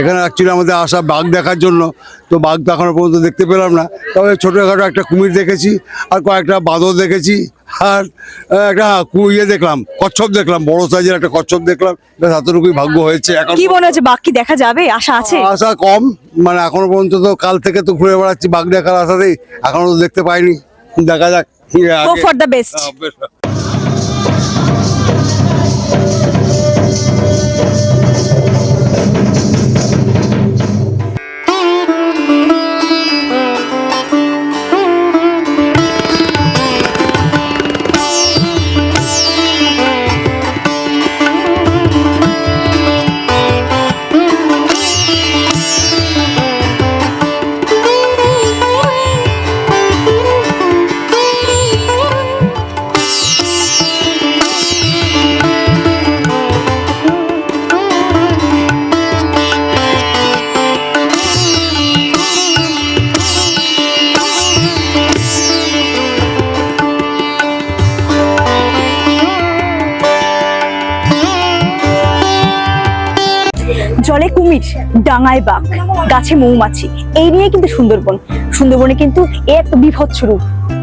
এখানে অ্যাকচুয়ালি আমাদের আসা বাঘ দেখার জন্য। তো বাঘ তো এখনও পর্যন্ত দেখতে পেলাম না। তবে ছোটোখাটো একটা কুমির দেখেছি আর কয়েকটা বাঁদর দেখেছি আর একটা ইয়ে দেখলাম কচ্ছপ দেখলাম বড় সাইজের একটা কচ্ছপ দেখলাম। এতটুকুই ভাগ্য হয়েছে এখন কি মনে হচ্ছে বাঘ কি দেখা যাবে? আশা আছে? আশা কম মানে এখনও পর্যন্ত তো কাল থেকে তো ঘুরে বেড়াচ্ছি বাঘ দেখার আশাতেই এখনও তো দেখতে পাইনি। দেখা যাক গো ফর দ্য বেস্ট জলে কুমির, ডাঙায় বাঘ, গাছে মৌমাছি। এই নিয়ে কিন্তু সুন্দরবন। সুন্দরবনে কিন্তু এ একটা বিভৎস রূপ।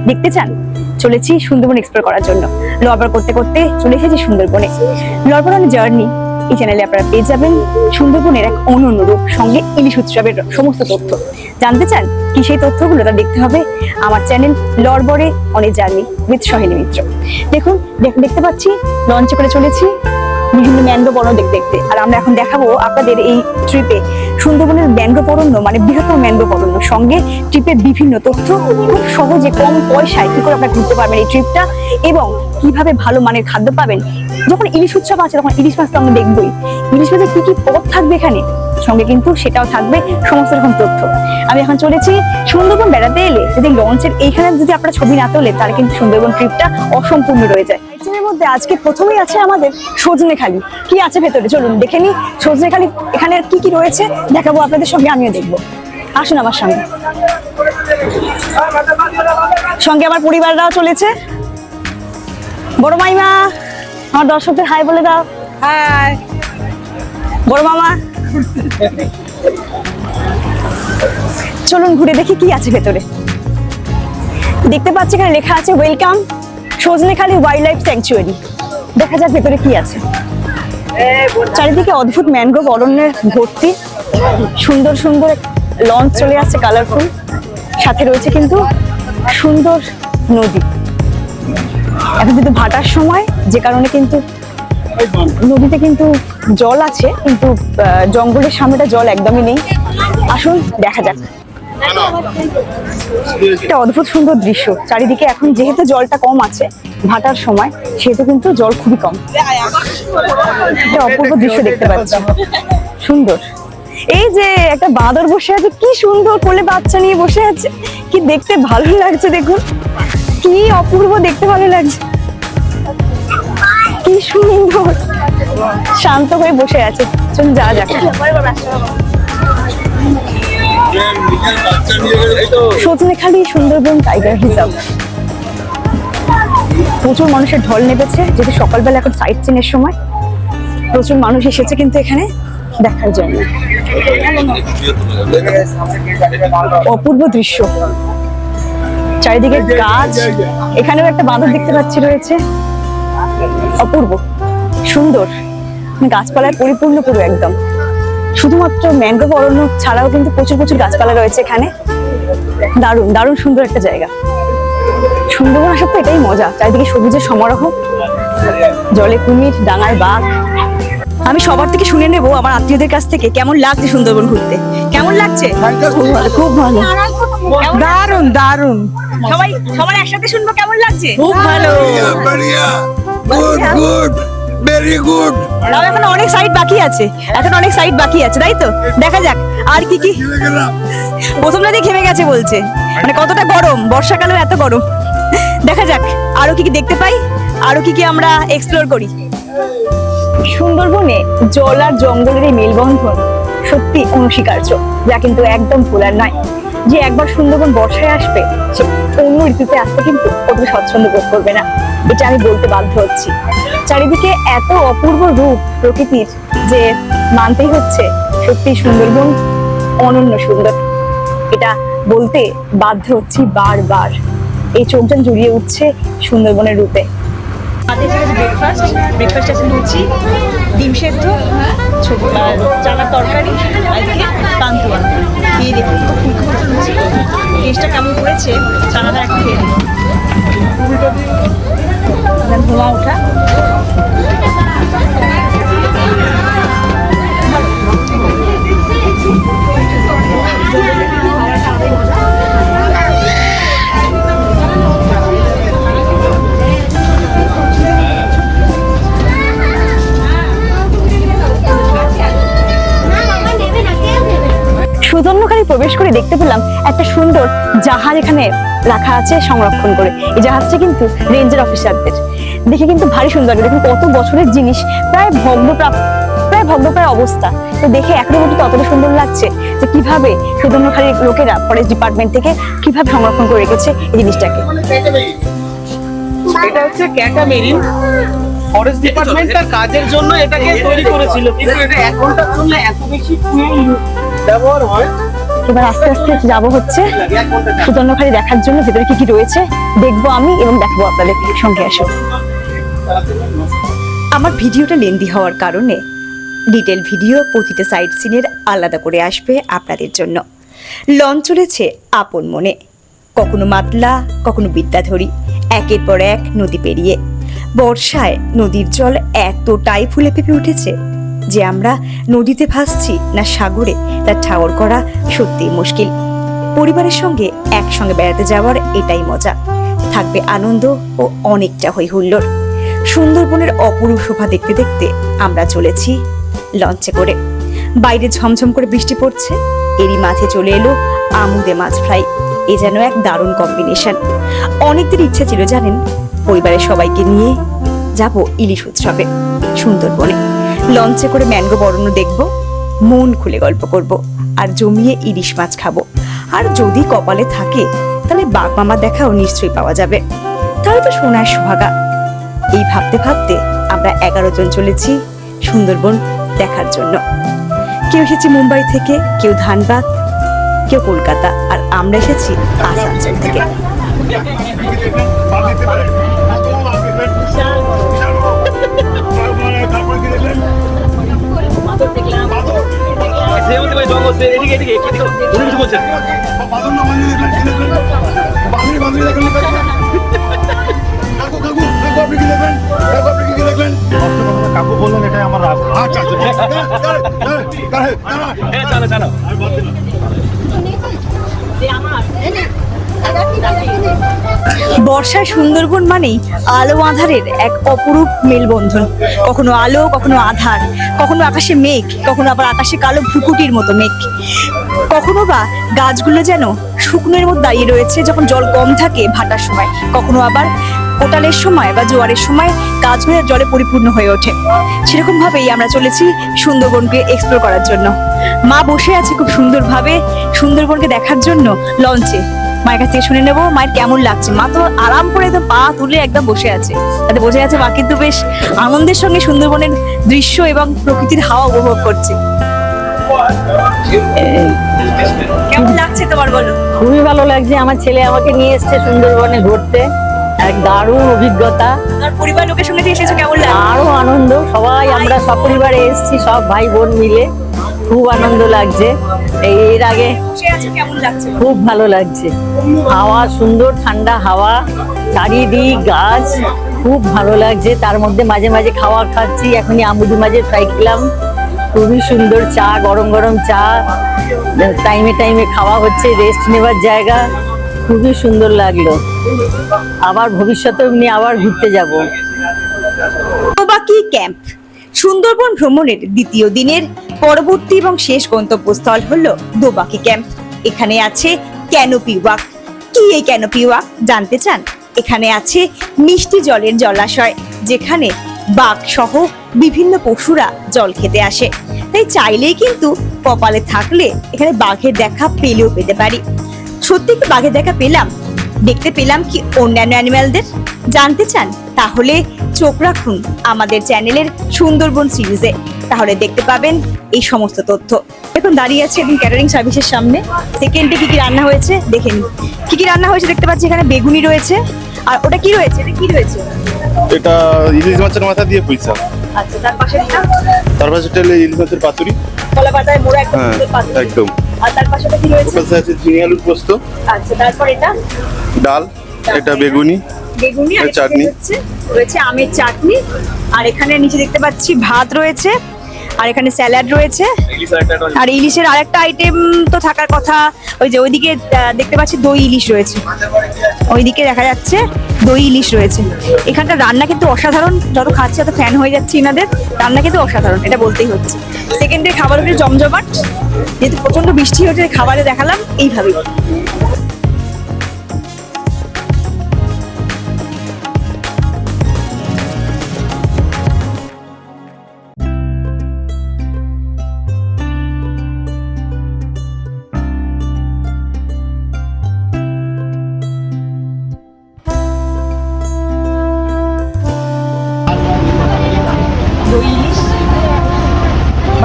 দেখতে চান? চলেছি সুন্দরবন এক্সপ্লোর করার জন্য। লবার করতে করতে চলে এসেছি সুন্দরবনে। লবার অন জার্নি এই চ্যানেলে আপনারা পেয়ে যাবেন সুন্দরবনের এক অনন্য রূপ, সঙ্গে ইলিশ উৎসবের সমস্ত তথ্য। জানতে চান কি সেই তথ্যগুলো তা দেখতে হবে আমার চ্যানেল লরবরে অনেক জার্নি উইথ সহেলী মিত্র। দেখুন, দেখ- দেখতে পাচ্ছি লঞ্চে করে চলেছি। বিভিন্ন ম্যানগ্রোভ অরণ্য দেখতে। আর আমরা এখন দেখাবো আপনাদের এই ট্রিপে সুন্দরবনের ম্যানগ্রোভ অরণ্য মানে বৃহত্তম ম্যানগ্রোভ অরণ্য সঙ্গে ট্রিপের বিভিন্ন তথ্য, খুব সহজে কম পয়সায় কি করে আপনারা ঘুরতে পারবেন এই ট্রিপটা এবং কীভাবে ভালো মানের খাদ্য পাবেন। যখন ইলিশ উৎসব আছে, তখন ইলিশ মাছ তো আমরা দেখবই। ইলিশ মাছের কি কি পথ থাকবে এখানে? সঙ্গে কিন্তু সেটাও থাকবে সমস্ত রকম তথ্য। আমি এখন চলেছি সুন্দরবন বেড়াতে এলে যদি লঞ্চের এইখানে যদি আপনারা ছবি না তোলে তাহলে কিন্তু সুন্দরবন ট্রিপটা অসম্পূর্ণ রয়ে যায়। আইটেমের মধ্যে আজকে প্রথমেই আছে আমাদের সজনে খালি কি আছে ভেতরে? চলুন দেখে নি সজনে খালি এখানে কি কি রয়েছে? দেখাবো আপনাদের সঙ্গে আমিও দেখব। আসুন আমার সঙ্গে। সঙ্গে আমার পরিবাররাও চলেছে। বড় মাইমা আমার দর্শকদের হাই বলে দাও। হাই। বড় মামা। চলুন ঘুরে দেখি কি আছে ভেতরে। দেখতে পাচ্ছি এখানে লেখা আছে welcome Sajnekhali wildlife sanctuary দেখা যাক ভেতরে কি আছে। চারিদিকে অদ্ভুত ম্যানগ্রোভ অরণ্যের ভর্তি। সুন্দর সুন্দর লঞ্চ চলে আসছে কালারফুল সাথে রয়েছে কিন্তু সুন্দর নদী। এখন কিন্তু ভাটার সময়, যে কারণে কিন্তু নদীতে কিন্তু জল আছে, কিন্তু জঙ্গলের সামনেটা জল একদমই নেই। আসুন, দেখা যাক। একটা অদ্ভুত সুন্দর দৃশ্য। চারিদিকে এখন যেহেতু জলটা কম আছে, ভাটার সময়, সেহেতু কিন্তু জল খুবই কম। একটা অপূর্ব দৃশ্য দেখতে পাচ্ছি। সুন্দর। এই যে একটা বাঁদর বসে আছে, কি সুন্দর কোলে বাচ্চা নিয়ে বসে আছে। কি দেখতে ভালো লাগছে, দেখুন। কি অপূর্ব দেখতে ভালো লাগছে। কি সুন্দর। শান্ত হয়ে বসে আছে। চলুন যা যাক। সজনেখালি সুন্দরবন টাইগার রিজার্ভ প্রচুর মানুষের ঢল নেমেছে। যেহেতু সকালবেলা এখন সাইট সিনের সময়, প্রচুর মানুষ এসেছে কিন্তু এখানে দেখার জন্য। অপূর্ব দৃশ্য। চারিদিকে গাছ। এখানেও একটা বাঁদর দেখতে পাচ্ছি রয়েছে। অপূর্ব সুন্দর গাছপালায় পরিপূর্ণ পুরো একদম। শুধুমাত্র ম্যানগ্রোভ অরণ্য ছাড়াও কিন্তু প্রচুর প্রচুর গাছপালা রয়েছে এখানে। দারুণ দারুণ সুন্দর একটা জায়গা। সুন্দরবন আসার তো এটাই মজা চারিদিকে সবুজের সমারোহ জলে কুমির ডাঙায় বাঘ। আমি সবার থেকে শুনে নেব আমার আত্মীয়দের কাছ থেকে কেমন লাগছে সুন্দরবন ঘুরতে। কেমন লাগছে? খুব ভালো। খুব ভালো দারুণ দারুণ সবাই সবার একসাথে শুনব কেমন লাগছে? খুব ভালো। গুড গুড ভেরি গুড এখন অনেক সাইড বাকি আছে। এখন অনেক সাইড বাকি আছে তাই তো? দেখা যাক আর কি কি ঘেমে গেছে বলছে। মানে কতটা গরম? বর্ষাকালেও এত গরম। দেখা যাক আরও কি কি দেখতে পাই আরও কি কি আমরা এক্সপ্লোর করি। সুন্দরবনে জল আর জঙ্গলের এই মেলবন্ধন সত্যি অনস্বীকার্য যা কিন্তু একদম ভোলার নয়। যে একবার সুন্দরবন বর্ষায় আসবে, সে অন্য ঋতুতে আসতে কিন্তু অত স্বচ্ছন্দ বোধ করবে না। এটা আমি বলতে বাধ্য হচ্ছি। চারিদিকে এত অপূর্ব রূপ প্রকৃতির যে মানতেই হচ্ছে, সত্যি সুন্দরবন অনন্য সুন্দর। এটা বলতে বাধ্য হচ্ছি বারবার। এই চোখটা জুড়িয়ে উঠছে সুন্দরবনের রূপে। ব্রেকফাস্ট ব্রেকফাস্ট আছে ডিম সেদ্ধ চানার তরকারি আজকে পান্তুয়া। খেয়ে দেখি টেস্টটা কেমন করেছে চানাটা খেয়ে দিই এখানে ওঠা। প্রবেশ করে দেখতে পেলাম একটা সুন্দর জাহাজ এখানে রাখা আছে সংরক্ষণ করে। এই জাহাজটা কিন্তু রেঞ্জার অফিসারদের। দেখে কিন্তু ভারী সুন্দর দেখুন কত বছরের জিনিস, প্রায় ভগ্নপ্রাপ্ত প্রায় ভগ্নপ্রায় অবস্থা। তো দেখে এখনও পর্যন্ত ততটা সুন্দর লাগছে যে কীভাবে সুদর্ণকারীর লোকেরা ফরেস্ট ডিপার্টমেন্ট থেকে কীভাবে সংরক্ষণ করে রেখেছে এই জিনিসটাকে। এটা হচ্ছে ক্যাটা মেরিন ফরেস্ট ডিপার্টমেন্ট তার কাজের জন্য এটাকে তৈরি করেছিল। কিন্তু এটা ঘণ্টার জন্য এত বেশি ব্যবহার হয়। এবার আস্তে আস্তে যাব হচ্ছে সুদর্ণকারী দেখার জন্য, ভেতরে কি কি রয়েছে দেখব আমি এবং দেখাবো আপনাদের সঙ্গে আসো। আমার ভিডিওটা লেন্দি হওয়ার কারণে ডিটেল ভিডিও প্রতিটা সাইড সিনের আলাদা করে আসবে আপনাদের জন্য। লঞ্চ চলেছে আপন মনে। কখনো মাতলা, কখনো বিদ্যাধরী, একের পর এক নদী পেরিয়ে। বর্ষায় নদীর জল এতটাই ফুলে ফেপে উঠেছে যে আমরা নদীতে ভাসছি না সাগরে, তা ঠাওর করা সত্যিই মুশকিল। পরিবারের সঙ্গে একসঙ্গে বেড়াতে যাওয়ার এটাই মজা। থাকবে আনন্দ ও অনেকটা হই হুল্লোড় সুন্দরবনের অপরূপ শোভা দেখতে দেখতে আমরা চলেছি লঞ্চে করে। বাইরে ঝমঝম করে বৃষ্টি পড়ছে, এরই মাঝে চলে এলো আমুদে মাছ ফ্রাই। এ যেন এক দারুণ কম্বিনেশন। অনেকদিন ইচ্ছে ছিল, জানেন? পরিবারের সবাইকে নিয়ে যাব ইলিশ উৎসবে, সুন্দরবনে। লঞ্চে করে ম্যাঙ্গো বরণ দেখব, মন খুলে গল্প করব, আর জমিয়ে ইলিশ মাছ খাব। আর যদি কপালে থাকে, তাহলে বাঘ মামা দেখাও নিশ্চয়ই পাওয়া যাবে। তাহলে তো সোনার সোহাগা। এই ভাবতে ভাবতে আমরা এগারো জন চলেছি সুন্দরবন দেখার জন্য। কেউ এসেছি মুম্বাই থেকে, কেউ ধানবাদ, কেউ কলকাতা, আর আমরা এসেছি আসানসোল থেকে। জঙ্গল এদিকে এদিকে কিছু বলছেন বর্ষায় সুন্দরবন মানেই আলো আধারের এক অপরূপ মেলবন্ধন। কখনো আলো, কখনো আধার, কখনো আকাশে মেঘ, কখনো আবার আকাশে কালো ভ্রুকুটির মতো মেঘ। কখনো বা গাছগুলো যেন শুকনোর মধ্যে দাঁড়িয়ে রয়েছে যখন জল কম থাকে ভাটার সময়। কখনো আবার কোটালের সময় বা জোয়ারের সময় গাছগুলো জলে পরিপূর্ণ হয়ে ওঠে। সেরকমভাবেই আমরা চলেছি সুন্দরবনকে এক্সপ্লোর করার জন্য। মা বসে আছে খুব সুন্দরভাবে সুন্দরবনকে দেখার জন্য লঞ্চে। মায়ের কাছ থেকে শুনে নেব মায়ের কেমন লাগছে? মা তো আরাম করে একদম পা তুলে একদম বসে আছে। তাতে বোঝা যাচ্ছে মা কিন্তু বেশ আনন্দের সঙ্গে সুন্দরবনের দৃশ্য এবং প্রকৃতির হাওয়া উপভোগ করছে। কেমন লাগছে তোমার বলো? খুবই ভালো লাগছে। আমার ছেলে আমাকে নিয়ে এসছে সুন্দরবনে ঘুরতে। এক দারুণ অভিজ্ঞতা। তোমার পরিবার লোকের সঙ্গে এসেছ কেমন লাগছে? আরও আনন্দ। সবাই আমরা সপরিবারে এসেছি সব ভাই বোন মিলে। খুব আনন্দ লাগছে। এর আগে খুব ভালো লাগছে। হাওয়া সুন্দর ঠান্ডা হাওয়া চারিদিক গাছ খুব ভালো লাগছে। তার মধ্যে মাঝে মাঝে খাওয়া খাচ্ছি। এখনই আমুদি মাঝে ফ্রাই খেলাম। খুবই সুন্দর চা গরম গরম চা। টাইমে টাইমে খাওয়া হচ্ছে রেস্ট নেবার জায়গা। খুবই সুন্দর লাগল। আবার ভবিষ্যতে এমনি আবার ঘুরতে যাব। ক্যাম্প সুন্দরবন ভ্রমণের দ্বিতীয় দিনের পরবর্তী এবং শেষ গন্তব্যস্থল হলো দোবাকি ক্যাম্প। এখানে আছে ক্যানোপি ওয়াক। কি এই ক্যানোপি ওয়াক? জানতে চান? এখানে আছে মিষ্টি জলের জলাশয়, যেখানে বাঘ সহ বিভিন্ন পশুরা জল খেতে আসে। তাই চাইলেই কিন্তু কপালে থাকলে এখানে বাঘের দেখা পেলেও পেতে পারি। সত্যি কি বাঘের দেখা পেলাম? দেখতে পেলাম কি অন্যান্য অ্যানিম্যালদের জানতে চান? তাহলে চোখ রাখুন আমাদের চ্যানেলের সুন্দরবন সিরিজে। তাহলে দেখতে পাবেন এই সমস্ত তথ্য। এখন দাঁড়িয়ে আছে এবং ক্যাটারিং সার্ভিসের সামনে। সেকেন্ডে কি কি রান্না হয়েছে? দেখে নিন। কি কি রান্না হয়েছে দেখতে পাচ্ছি এখানে? বেগুনি রয়েছে। আর ওটা কি রয়েছে? এটা কি রয়েছে? এটা ইলিশ মাছের মাথা দিয়ে পয়সা আচ্ছা তার পাশে তার পাশে ইলিশ মাছের পাতুরি। কলা পাতায় মোড়া একদম হ্যাঁ। একদম। আর তার পাশে রয়েছে পাশে আছে ঝিঙে আলুর পোস্ত। আচ্ছা তারপর এটা? ডাল এটা বেগুনি বেগুনি আর এটা চাটনি। হচ্ছে রয়েছে আমের চাটনি। আর এখানে নিচে দেখতে পাচ্ছি ভাত রয়েছে আর এখানে স্যালাড রয়েছে। আর ইলিশের আরেকটা আইটেম তো থাকার কথা ওই যে ওইদিকে আহ, দেখতে পাচ্ছি দই ইলিশ রয়েছে। ওইদিকে দেখা যাচ্ছে দই ইলিশ রয়েছে। এখানকার রান্না কিন্তু অসাধারণ, যত খাচ্ছে এত ফ্যান হয়ে যাচ্ছে এনাদের রান্না কিন্তু অসাধারণ, এটা বলতেই হচ্ছে। সেকেন্ডে খাবার হচ্ছে জমজমাট, যেহেতু প্রচণ্ড বৃষ্টি হচ্ছে খাবারে দেখালাম, এইভাবেই।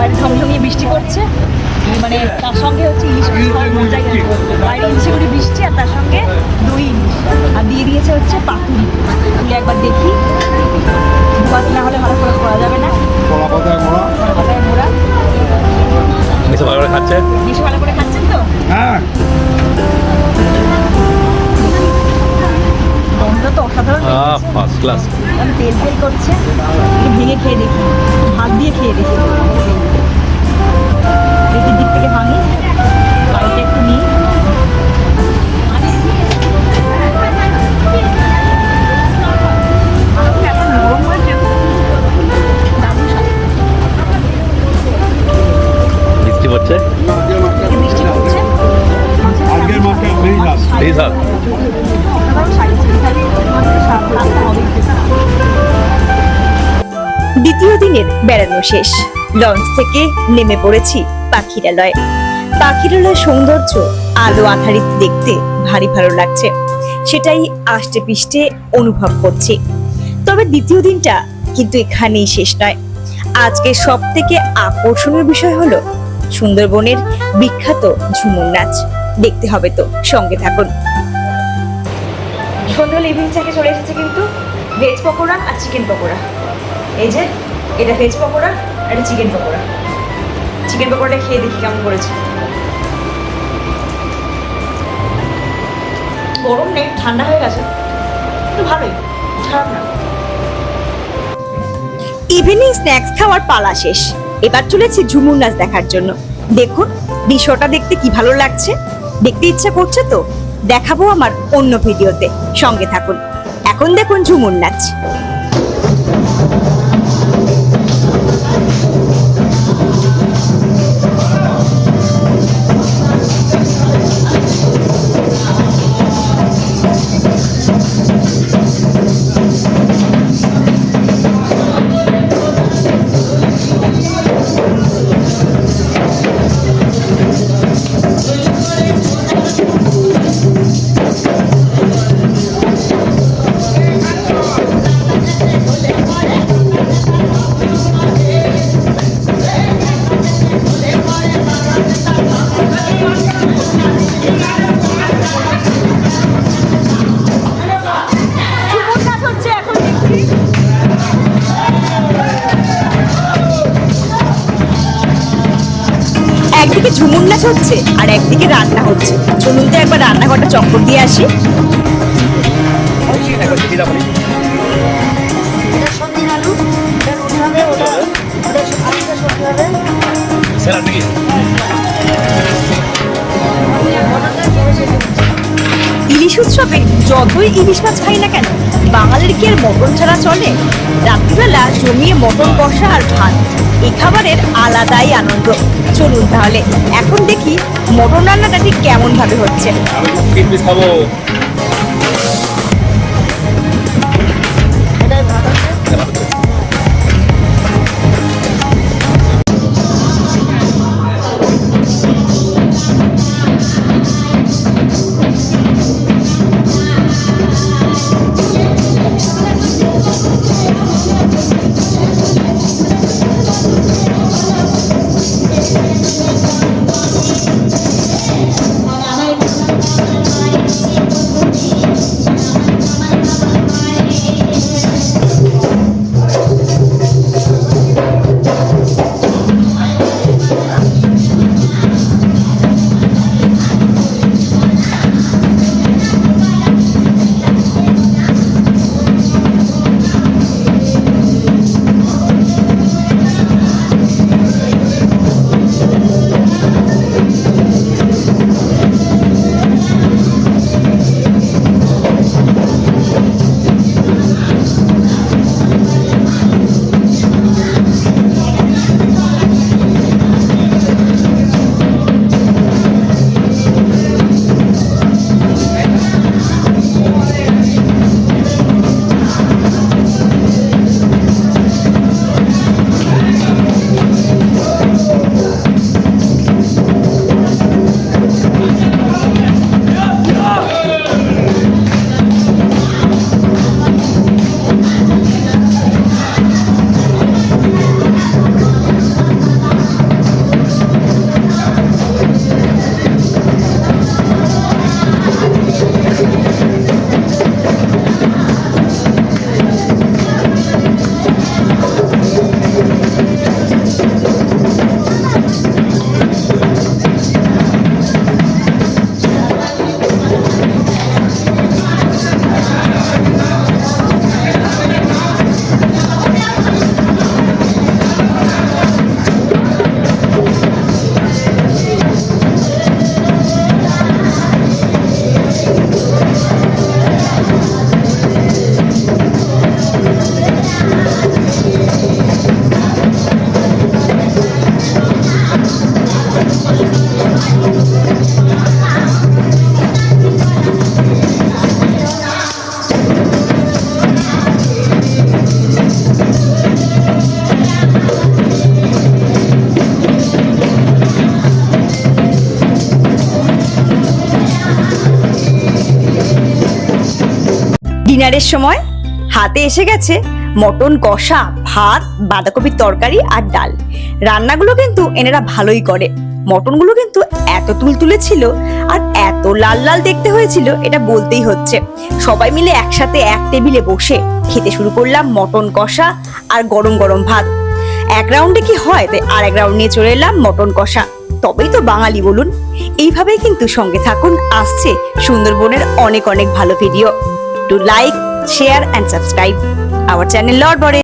বাইরে ঝমঝমিয়ে বৃষ্টি পড়ছে। মানে তার সঙ্গে হচ্ছে ইলিশ মাছ খাওয়ার মজাই বাইরে ইলিশে করে বৃষ্টি আর তার সঙ্গে দই ইলিশ। আর দিয়ে দিয়েছে হচ্ছে পাতুরি। তুলে একবার দেখি। ধোয়া না হলে ভালো করে করা যাবে না। কলা পাতায় মোড়া। কলা পাতায় মোড়া। মিশে ভালো করে খাচ্ছে? বেশি ভালো করে খাচ্ছেন তো? হ্যাঁ। তো অসাধারণ ফার্স্ট ক্লাস তেল তেল করছে। ভেঙে খেয়ে দেখি। হাত দিয়ে খেয়ে দেখি। শেষ লঞ্চ থেকে নেমে পড়েছি পাখিরালয়। পাখিরালয়ের সৌন্দর্য আলো আধারিত দেখতে ভারী ভালো লাগছে। সেটাই আষ্টে পিষ্টে অনুভব করছি। তবে দ্বিতীয় দিনটা কিন্তু এখানেই শেষ নয়। আজকে সব থেকে আকর্ষণীয় বিষয় হলো সুন্দরবনের বিখ্যাত ঝুমুর নাচ। দেখতে হবে তো, সঙ্গে থাকুন। সন্ধ্যা ইভিনিং চাকে চলে এসেছে কিন্তু ভেজ পকোড়া আর চিকেন পকোড়া। এই যে এটা ভেজ পকোড়া, এটা চিকেন পকোড়া। চিকেন পকোড়াটা খেয়ে দেখি কেমন করেছে। গরম নেই, ঠান্ডা হয়ে গেছে। কিন্তু ভালোই, খারাপ না। ইভিনিং স্ন্যাক্স খাওয়ার পালা শেষ। এবার চলেছি ঝুমুর নাচ দেখার জন্য। দেখুন দৃশ্যটা দেখতে কি ভালো লাগছে? দেখতে ইচ্ছা করছে তো? দেখাবো আমার অন্য ভিডিওতে। সঙ্গে থাকুন। এখন দেখুন ঝুমুর নাচ। একদিকে ঝুমুর নাচ হচ্ছে আর একদিকে রান্না হচ্ছে। চলুন তো একবার রান্নাঘরটা চক্কর দিয়ে আসি। ইলিশ উৎসবে যতই ইলিশ মাছ খাই না কেন, বাঙালির কি আর মটন ছাড়া চলে? রাত্রিবেলা জমিয়ে মটন কষা আর ভাত এই খাবারের আলাদাই আনন্দ। চলুন তাহলে। এখন দেখি মটন রান্নাটা ঠিক কেমন ভাবে হচ্ছে ডিনারের সময় হাতে এসে গেছে মটন কষা, ভাত, বাঁধাকপির তরকারি আর ডাল। রান্নাগুলো কিন্তু এনারা ভালোই করে। মটনগুলো কিন্তু এত তুলতুলে ছিল আর এত লাল লাল দেখতে হয়েছিল, এটা বলতেই হচ্ছে। সবাই মিলে একসাথে এক টেবিলে বসে খেতে শুরু করলাম মটন কষা আর গরম গরম ভাত। এক রাউন্ডে কি হয়? তাই আর এক রাউন্ড নিয়ে চলে এলাম মটন কষা। তবেই তো বাঙালি বলুন। এইভাবেই কিন্তু সঙ্গে থাকুন, আসছে সুন্দরবনের অনেক অনেক ভালো video. To like, share and subscribe our channel Lord Bore.